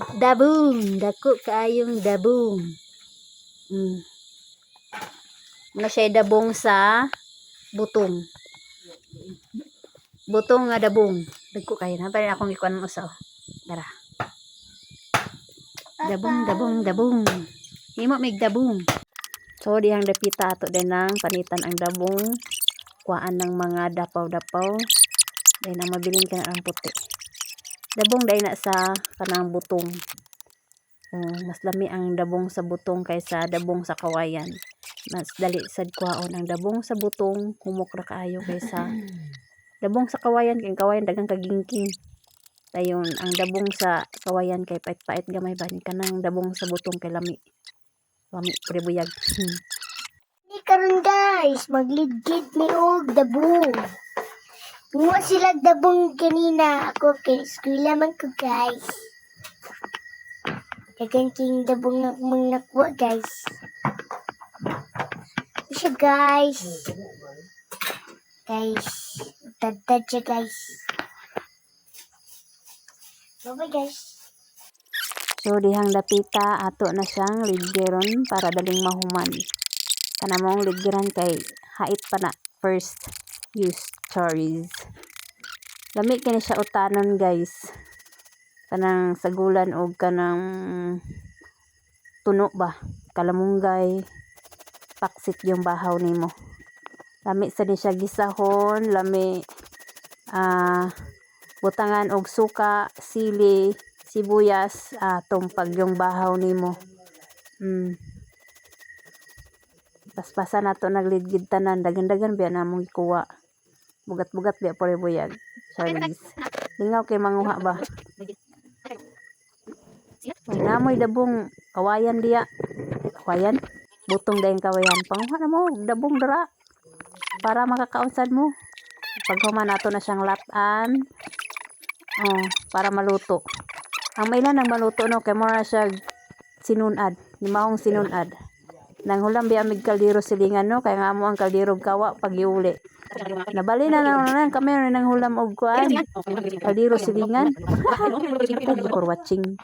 Dabong, dako kaayong dabong. Mm. Muna siya dabong sa butong. Butong nga dabong. Dagko kayo na. Parang akong ikuan mo sa. Tara. Dabong, dabong, dabong. Himo mig dabong. So, dihang dapita ato din ng panitan ang dabong. Kuhaan ng mga dapaw-dapaw. Dahil na mabiling ka na ang puti. Dabong dahil na sa kanang butong. Oh, mas lami ang dabong sa butong kaysa dabong sa kawayan. Mas dali sad kuhaon ang dabong sa butong humok ra kaayo kaysa dabong sa kawayan kay kawayan dagang kagingking. Dayon ang dabong sa kawayan kay pait-pait gamay ba ni kanang dabong sa butong kay lami. Lami pre buyag. Hmm. Karon guys, magligid ni og dabong. Muwa sila dabong kanina. Ako kay eskwela man ko guys. Dagan king dabong nga mong nakuha guys. Siya guys. Guys, tad-tad siya guys. Bye guys. So dihang dapita ato na siyang liggeron para daling mahuman. Kanamong liggeran kay hait pa na first use stories. Lami kini siya utanon guys. Kanang sagulan og kanang tuno ba kalamunggay paksit yung bahaw nimo. Lami sa ni siya gisahon, lami ah butangan og suka, sili, sibuyas, ah, tumpag yung bahaw nimo. Mm. Paspasan nato naglidgid tanan dagan-dagan biya namong ikuha. Bugat-bugat biya pare buyag. Charlies. Lingaw kay manguha ba? Namoy dabong kawayan diya. Kawayan? Butong dayang kawayan. Panguha na mo, dabong dara. Para makakaunsad mo. Paghuman nato na siyang latan. Oh, para maluto. Ang mailan ang maluto no kay mo na siya sinunad, limahong sinunad. Nang hulam biya mig kaldero silingan no kay nga mo ang kaldero kawa pag iuli. Nabali na nang kami nang hulam og kuan. Kaldero silingan. Thank you for watching.